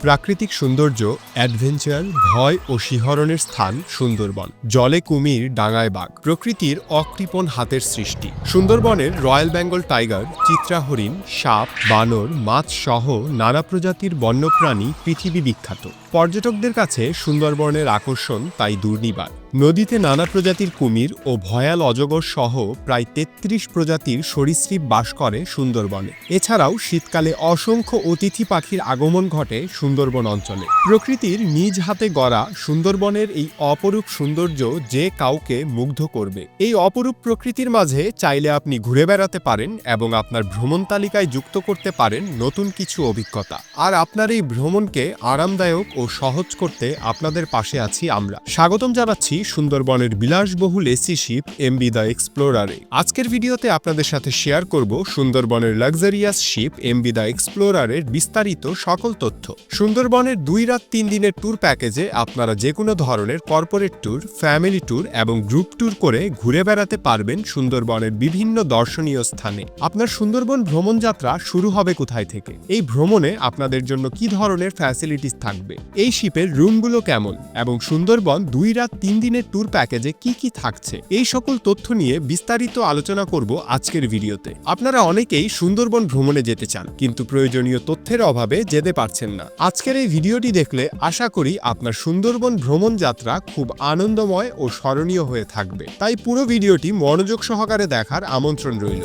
প্রাকৃতিক সৌন্দর্য অ্যাডভেঞ্চার ভয় ও শিহরণের স্থান সুন্দরবন। জলে কুমির, ডাঙায় বাঘ। প্রকৃতির অকৃপণ হাতের সৃষ্টি। সুন্দরবনের রয়্যাল বেঙ্গল টাইগার চিত্রা হরিণ সাপ, বানর, মাছ সহ নানা প্রজাতির বন্যপ্রাণী পৃথিবী বিখ্যাত। পর্যটকদের কাছে সুন্দরবনের আকর্ষণ তাই দুর্নিবার। নদীতে নানা প্রজাতির কুমির ও ভয়াল অজগর সহ প্রায় তেত্রিশ প্রজাতির সরীসৃপ বাস করে সুন্দরবনে। এছাড়াও শীতকালে অসংখ্য অতিথি পাখির আগমন ঘটে সুন্দরবন অঞ্চলে। প্রকৃতির নিজ হাতে গড়া সুন্দরবনের এই অপরূপ সৌন্দর্য যে কাউকে মুগ্ধ করবে। এই অপরূপ প্রকৃতির মাঝে চাইলে আপনি ঘুরে বেড়াতে পারেন এবং আপনার ভ্রমণ তালিকায় যুক্ত করতে পারেন নতুন কিছু অভিজ্ঞতা। আর আপনার এই ভ্রমণকে আরামদায়ক ও সহজ করতে আপনাদের পাশে আছি আমরা। স্বাগতম জানাচ্ছি সুন্দরবনের বিলাসবহুল এসি শিপ এমবি দ্য এক্সপ্লোরারে। আজকের ভিডিওতে আপনাদের সাথে শেয়ার করব সুন্দরবনের লাক্সারিয়াস শিপ এমবি দ্য এক্সপ্লোরারের বিস্তারিত সকল তথ্য। সুন্দরবনের দুই রাত তিন দিনের ট্যুর প্যাকেজে আপনারা যে কোনো ধরনের কর্পোরেট ট্যুর, ফ্যামিলি ট্যুর এবং গ্রুপ ট্যুর করে ঘুরে বেড়াতে পারবেন সুন্দরবনের বিভিন্ন দর্শনীয় স্থানে। আপনার সুন্দরবন ভ্রমণ যাত্রা শুরু হবে কোথায় থেকে? এই ভ্রমণে আপনাদের জন্য কি ধরনের ফ্যাসিলিটিস থাকবে? এই শিপের রুমগুলো কেমন? এবং সুন্দরবন দুই রাত তিন দিনের ট্যুর প্যাকেজে কি কি থাকছে? এই সকল তথ্য নিয়ে বিস্তারিত আলোচনা করব আজকের ভিডিওতে। আপনারা অনেকেই সুন্দরবন ভ্রমণে যেতে চান, কিন্তু প্রয়োজনীয় তথ্যের অভাবে যেতে পারছেন না। আজকের এই ভিডিওটি দেখলে আশা করি আপনার সুন্দরবন ভ্রমণ যাত্রা খুব আনন্দময় ও স্মরণীয় হয়ে থাকবে। তাই পুরো ভিডিওটি মনোযোগ সহকারে দেখার আমন্ত্রণ রইল।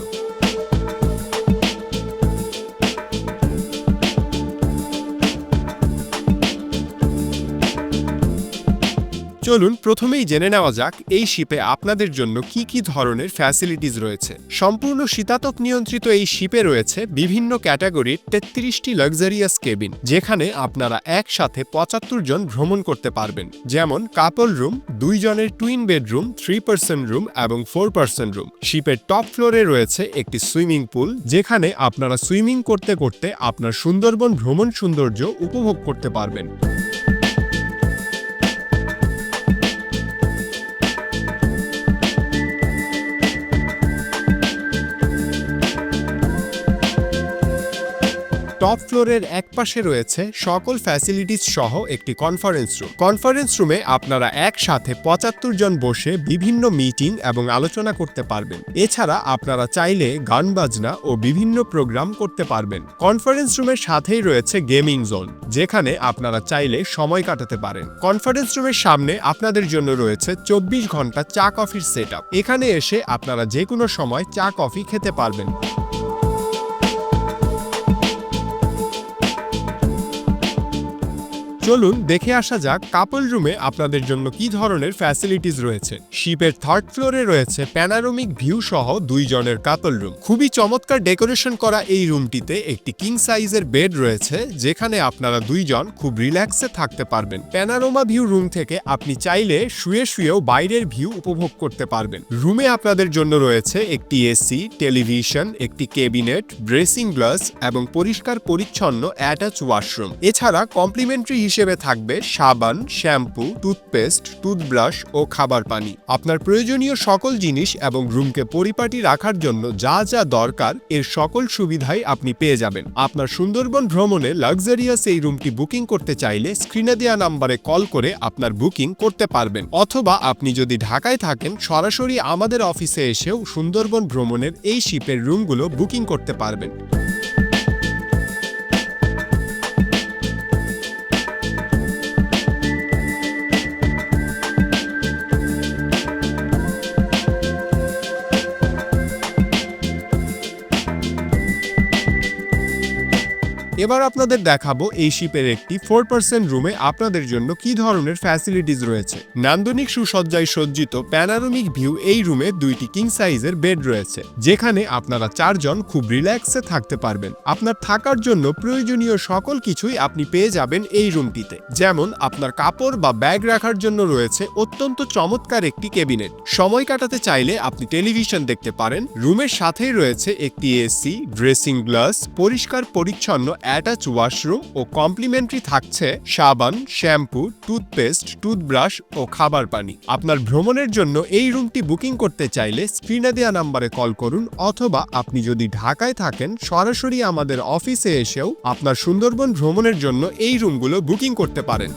চলুন প্রথমেই জেনে নেওয়া যাক, এই শিপে আপনাদের জন্য কি কি ধরনের ফ্যাসিলিটিস রয়েছে। সম্পূর্ণ শীতাতপ নিয়ন্ত্রিত এই শিপে রয়েছে বিভিন্ন ক্যাটাগরির তেত্রিশটি লাক্সারিয়াস কেবিন যেখানে আপনারা একসাথে পঁচাত্তর জন ভ্রমণ করতে পারবেন। যেমন কাপল রুম দুই জনের twin bedroom three person room এবং ফোর পার্সন রুম শিপের টপ ফ্লোরে রয়েছে একটি সুইমিং পুল যেখানে আপনারা সুইমিং করতে করতে আপনার সুন্দরবন ভ্রমণ সৌন্দর্য উপভোগ করতে পারবেন। টপ ফ্লোরের একপাশে রয়েছে সকল ফ্যাসিলিটিস সহ একটি কনফারেন্স রুম কনফারেন্স রুমে আপনারা একসাথে পঁচাত্তর জন বসে বিভিন্ন মিটিং এবং আলোচনা করতে পারবেন। এছাড়া আপনারা চাইলে গান বাজনা ও বিভিন্ন প্রোগ্রাম করতে পারবেন। কনফারেন্স রুমের সাথেই রয়েছে গেমিং জোন যেখানে আপনারা চাইলে সময় কাটাতে পারেন। কনফারেন্স রুমের সামনে আপনাদের জন্য রয়েছে চব্বিশ ঘণ্টা চা কফির সেট এখানে এসে আপনারা যে কোনো সময় চা কফি খেতে পারবেন। চলুন দেখে আসা যাক কাপল রুমে আপনাদের জন্য কি ধরনের ফ্যাসিলিটিস রয়েছে। শিপের থার্ড ফ্লোরে রয়েছে প্যানারোমিক ভিউ সহ দুই জনের কাপল রুম খুবই চমৎকার ডেকোরেশন করা এই রুমটিতে একটি কিং সাইজের বেড রয়েছে, যেখানে আপনারা দুইজন খুব রিল্যাক্সে থাকতে পারবেন। প্যানারোমা ভিউ রুম থেকে আপনি চাইলে শুয়ে শুয়েও বাইরের ভিউ উপভোগ করতে পারবেন। রুমে আপনাদের জন্য রয়েছে একটি এসি টেলিভিশন একটি কেবিনেট ড্রেসিং গ্লাস এবং পরিষ্কার পরিচ্ছন্ন অ্যাটাচ ওয়াশরুম এছাড়া কমপ্লিমেন্টারি হিসেবে থাকবে সাবান, শ্যাম্পু, টুথপেস্ট, টুথব্রাশ ও খাবার পানি। আপনার প্রয়োজনীয় সকল জিনিস এবং রুমকে পরিপাটি রাখার জন্য যা যা দরকার, এর সকল সুবিধাই আপনি পেয়ে যাবেন। আপনার সুন্দরবন ভ্রমণে লাক্সারিয়াস এই রুমটি বুকিং করতে চাইলে স্ক্রিনে দেওয়া নাম্বারে কল করে আপনার বুকিং করতে পারবেন। অথবা আপনি যদি ঢাকায় থাকেন, সরাসরি আমাদের অফিসে এসেও সুন্দরবন ভ্রমণের এই শিপের রুমগুলো বুকিং করতে পারবেন। এবার আপনাদের দেখাবো এই শিপের একটি ফোর পার্সেন্ট রুমে আপনাদের জন্য কি ধরনের ফ্যাসিলিটিস রয়েছে। নান্দনিক সুসজ্জায় সজ্জিত প্যানারোমিক ভিউ এই রুমে দুইটি কিং সাইজের বেড রয়েছে, যেখানে আপনারা চারজন খুব রিল্যাক্সে থাকতে পারবেন। আপনার থাকার জন্য প্রয়োজনীয় সকল কিছুই আপনি পেয়ে যাবেন এই রুমটিতে যেমন আপনার কাপড় বা ব্যাগ রাখার জন্য রয়েছে অত্যন্ত চমৎকার একটি কেবিনেট সময় কাটাতে চাইলে আপনি টেলিভিশন দেখতে পারেন। রুমের সাথেই রয়েছে একটি এসি ড্রেসিং গ্লাস পরিষ্কার পরিচ্ছন্ন অ্যাটাচ ওয়াশরুম ও কমপ্লিমেন্টারি থাকছে সাবান, শ্যাম্পু, টুথপেস্ট, টুথব্রাশ ও খাবার পানি। আপনার ভ্রমণের জন্য এই রুমটি বুকিং করতে চাইলে স্ক্রিনে দেওয়া নাম্বারে কল করুন অথবা আপনি যদি ঢাকায় থাকেন, সরাসরি আমাদের অফিসে এসেও আপনার সুন্দরবন ভ্রমণের জন্য এই রুমগুলো বুকিং করতে পারেন।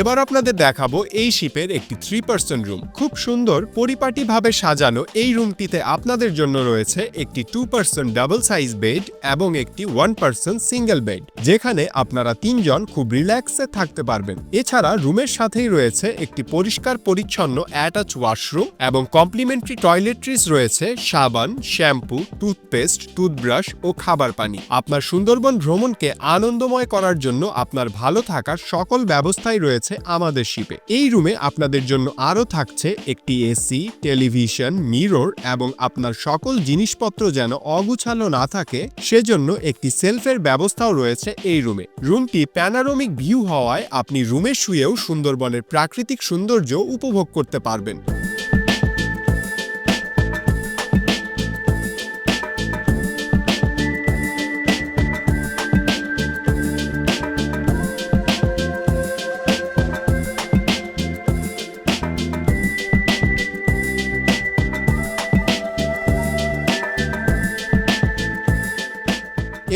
এবার আপনাদের দেখাবো এই শিপের একটি থ্রি পার্সন রুম খুব সুন্দর, পরিপাটিভাবে সাজানো এই রুমটিতে আপনাদের জন্য রয়েছে একটি two person double size bed এবং একটি ওয়ান পার্সন সিঙ্গেল বেড যেখানে আপনারা তিনজন খুব রিল্যাক্সে থাকতে পারবেন। এছাড়া রুমের সাথেই রয়েছে একটি পরিষ্কার, পরিচ্ছন্ন অ্যাটাচ ওয়াশরুম এবং কমপ্লিমেন্টারি টয়লেট্রিজ রয়েছে, সাবান শ্যাম্পু টুথপেস্ট টুথব্রাশ ও খাবার পানি। আপনার সুন্দরবন ভ্রমণকে আনন্দময় করার জন্য আপনার ভালো থাকার সকল ব্যবস্থাই রয়েছে আমাদের শিপে। এই রুমে আপনাদের জন্য আরও থাকছে একটি এসি, টেলিভিশন, মিরর এবং আপনার সকল জিনিসপত্র যেন অগুছালো না থাকে, সেজন্য একটি সেলফের ব্যবস্থাও রয়েছে এই রুমে। রুমটি প্যানারোমিক ভিউ হওয়ায় আপনি রুমে শুয়েও সুন্দরবনের প্রাকৃতিক সৌন্দর্য উপভোগ করতে পারবেন।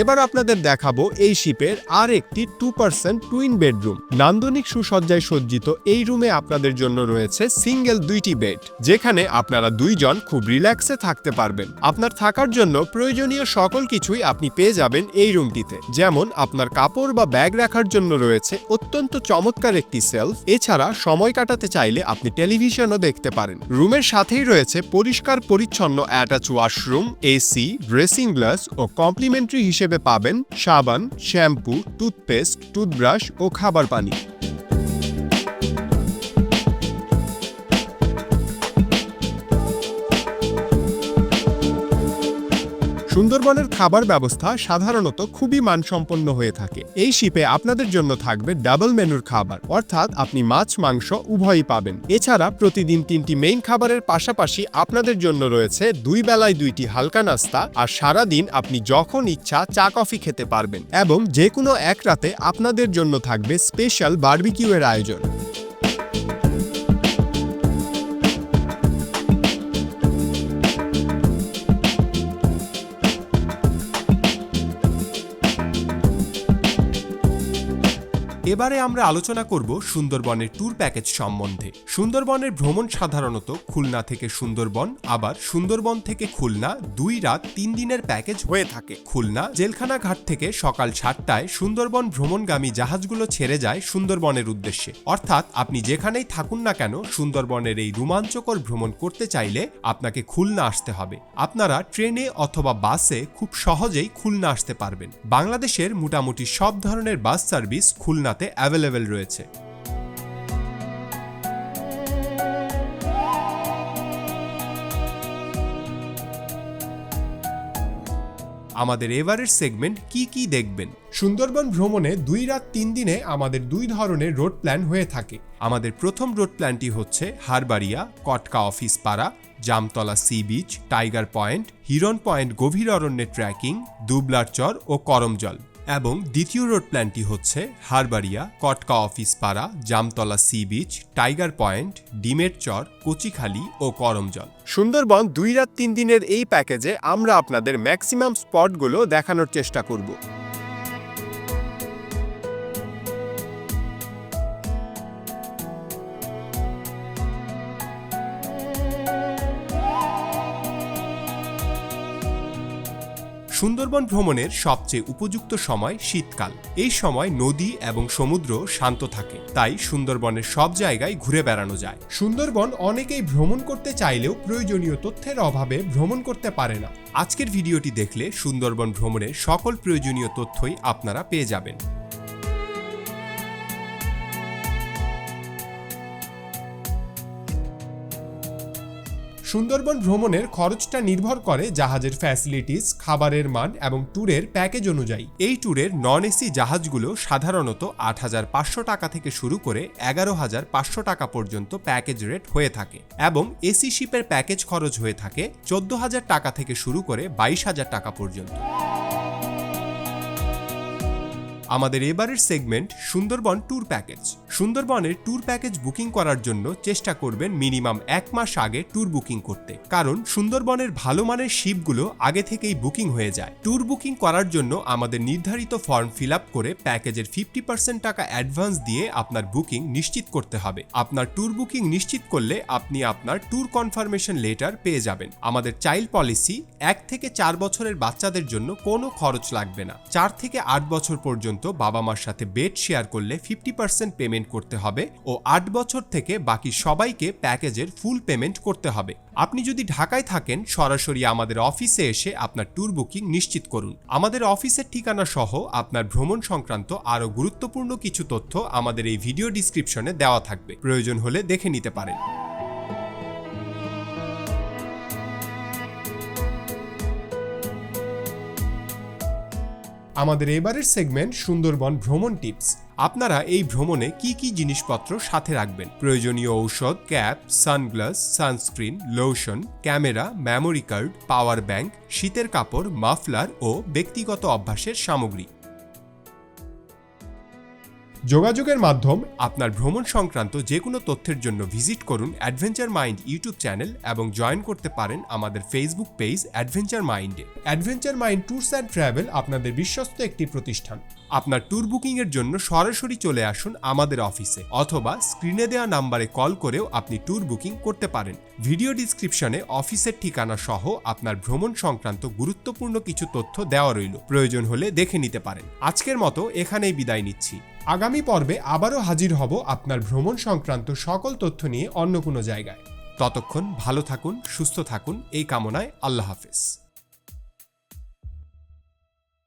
এবার আপনাদের দেখাবো এই শিপের আর একটি টু পার্সেন্ট টুইন বেডরুম নান্দনিক সুসজ্জায় সজ্জিত এই রুমে আপনাদের জন্য রয়েছে সিঙ্গেল দুইটি বেড যেখানে আপনারা দুইজন খুব রিল্যাক্সে থাকতে পারবেন। আপনার থাকার জন্য প্রয়োজনীয় সকল কিছুই আপনি পেয়ে যাবেন এই রুমটিতে যেমন আপনার কাপড় বা ব্যাগ রাখার জন্য রয়েছে অত্যন্ত চমৎকার একটি সেলফ এছাড়া সময় কাটাতে চাইলে আপনি টেলিভিশনও দেখতে পারেন। রুমের সাথেই রয়েছে পরিষ্কার পরিচ্ছন্ন attach washroom AC dressing glass ও কমপ্লিমেন্টারি হিসেবে পাবেন সাবান শ্যাম্পু টুথপেস্ট টুথব্রাশ ও খাবার পানি। সুন্দরবনের খাবার ব্যবস্থা সাধারণত খুবই মানসম্পন্ন হয়ে থাকে। এই শিপে আপনাদের জন্য থাকবে ডাবল মেনুর খাবার, অর্থাৎ আপনি মাছ, মাংস উভয়ই পাবেন। এছাড়া প্রতিদিন তিনটি মেইন খাবারের পাশাপাশি আপনাদের জন্য রয়েছে দুই বেলায় দুইটি হালকা নাস্তা আর সারা দিন আপনি যখন ইচ্ছা চা, কফি খেতে পারবেন। এবং যে কোনো এক রাতে আপনাদের জন্য থাকবে স্পেশাল বার্বিকিউ এর আয়োজন। এবারে আমরা আলোচনা করব সুন্দরবনের ট্যুর প্যাকেজ সম্বন্ধে। সুন্দরবনের ভ্রমণ সাধারণত খুলনা থেকে সুন্দরবন, আবার সুন্দরবন থেকে খুলনা দুই রাত তিন দিনের প্যাকেজ হয়ে থাকে। খুলনা জেলখানা ঘাট থেকে সকাল সাতটায় সুন্দরবন ভ্রমণগামী জাহাজগুলো ছেড়ে যায় সুন্দরবনের উদ্দেশ্যে। অর্থাৎ আপনি যেখানেই থাকুন না কেন, সুন্দরবনের এই রোমাঞ্চকর ভ্রমণ করতে চাইলে আপনাকে খুলনা আসতে হবে। আপনারা ট্রেনে অথবা বাসে খুব সহজেই খুলনা আসতে পারবেন। বাংলাদেশের মোটামুটি সব ধরনের বাস সার্ভিস খুলনাতে অ্যাভেলেবেল রয়েছে। আমাদের এবারের সেগমেন্ট কি কি দেখবেন? সুন্দরবন ভ্রমণে দুই রাত তিন দিনে আমাদের দুই ধরনের রোড প্ল্যান হয়ে থাকে। আমাদের প্রথম রোড প্ল্যানটি হচ্ছে হারবাড়িয়া, কটকা অফিস পাড়া, Jamtala sea beach, tiger point heron point গভীর অরণ্যে ট্র্যাকিং, দুবলার চর ও করমজল। এবং দ্বিতীয় রোড প্ল্যানটি হচ্ছে হারবাড়িয়া কটকা অফিস পাড়া, Jamtala sea beach, tiger point, ডিমের চর, কচিখালি ও করমজল। সুন্দরবন দুই রাত তিন দিনের এই প্যাকেজে আমরা আপনাদের ম্যাক্সিমাম স্পটগুলো দেখানোর চেষ্টা করব। সুন্দরবন ভ্রমণের সবচেয়ে উপযুক্ত সময় শীতকাল। এই সময় নদী এবং সমুদ্র শান্ত থাকে, তাই সুন্দরবনের সব জায়গায় ঘুরে বেড়ানো যায়। সুন্দরবন অনেকেই ভ্রমণ করতে চাইলেও প্রয়োজনীয় তথ্যের অভাবে ভ্রমণ করতে পারে না। আজকের ভিডিওটি দেখলে সুন্দরবন ভ্রমণের সকল প্রয়োজনীয় তথ্যই আপনারা পেয়ে যাবেন। সুন্দরবন ভ্রমণের খরচটা নির্ভর করে জাহাজের ফ্যাসিলিটিস খাবারের মান এবং ট্যুরের প্যাকেজ অনুযায়ী। এই ট্যুরের নন এসি জাহাজগুলো সাধারণত আট হাজার পাঁচশো টাকা থেকে শুরু করে এগারো হাজার পাঁচশো টাকা পর্যন্ত প্যাকেজ রেট হয়ে থাকে এবং এসি শিপের প্যাকেজ খরচ হয়ে থাকে চোদ্দ হাজার টাকা থেকে শুরু করে বাইশ হাজার টাকা পর্যন্ত। আমাদের এবারের সেগমেন্ট সুন্দরবন ট্যুর প্যাকেজ সুন্দরবনের ট্যুর প্যাকেজ বুকিং করার জন্য চেষ্টা করবেন মিনিমাম এক মাস আগে ট্যুর বুকিং করতে। কারণ সুন্দরবনের ভালো মানের শিপগুলো আগে থেকেই বুকিং হয়ে যায়। ট্যুর বুকিং করার জন্য আমাদের নির্ধারিত ফর্ম ফিল আপ করে প্যাকেজের ফিফটি পার্সেন্ট টাকা অ্যাডভান্স দিয়ে আপনার বুকিং নিশ্চিত করতে হবে। আপনার ট্যুর বুকিং নিশ্চিত করলে আপনি আপনার ট্যুর কনফার্মেশন লেটার পেয়ে যাবেন। আমাদের চাইল্ড পলিসি এক থেকে চার বছরের বাচ্চাদের জন্য কোনো খরচ লাগবে না। চার থেকে আট বছর পর্যন্ত বাবা মার সাথে বেড শেয়ার করলে ফিফটি পার্সেন্ট পেমেন্ট করতে হবে ও আট বছর থেকে বাকি সবাইকে প্যাকেজের ফুল পেমেন্ট করতে হবে। আপনি যদি ঢাকায় থাকেন, সরাসরি আমাদের অফিসে এসে আপনার ট্যুর বুকিং নিশ্চিত করুন। আমাদের অফিসের ঠিকানা সহ আপনার ভ্রমণ সংক্রান্ত আরও গুরুত্বপূর্ণ কিছু তথ্য আমাদের এই ভিডিও ডিসক্রিপশনে দেওয়া থাকবে। প্রয়োজন হলে দেখে নিতে পারেন। আমাদের এবারের সেগমেন্ট সুন্দরবন ভ্রমণ টিপস আপনারা এই ভ্রমণে কি কি জিনিসপত্র সাথে রাখবেন? প্রয়োজনীয় ঔষধ cap sunglass sunscreen lotion camera memory card power bank শীতের কাপড় মাফলার ও ব্যক্তিগত অভ্যাসের সামগ্রী। যোগাযোগের মাধ্যম আপনার ভ্রমণ সংক্রান্ত যে কোনো তথ্যের জন্য ভিজিট করুন অ্যাডভেঞ্চার মাইন্ড ইউটিউব চ্যানেল এবং জয়েন করতে পারেন আমাদের ফেসবুক পেজ অ্যাডভেঞ্চার মাইন্ডে adventure mind tours and travel আপনাদের বিশ্বস্ত একটি প্রতিষ্ঠান। আপনার ট্যুর বুকিং এর জন্য সরাসরি চলে আসুন আমাদের অফিসে অথবা স্ক্রিনে দেওয়া নাম্বারে কল করেও আপনি ট্যুর বুকিং করতে পারেন। ভিডিও ডিসক্রিপশনে অফিসের ঠিকানা সহ আপনার ভ্রমণ সংক্রান্ত গুরুত্বপূর্ণ কিছু তথ্য দেওয়া রইল। প্রয়োজন হলে দেখে নিতে পারেন। আজকের মতো এখানেই বিদায় নিচ্ছি। আগামী পর্বে আবারও হাজির হব আপনার ভ্রমণ সংক্রান্ত সকল তথ্য নিয়ে অন্য কোনো জায়গায়। ততক্ষণ ভালো থাকুন, সুস্থ থাকুন, এই কামনায় আল্লাহ হাফেজ।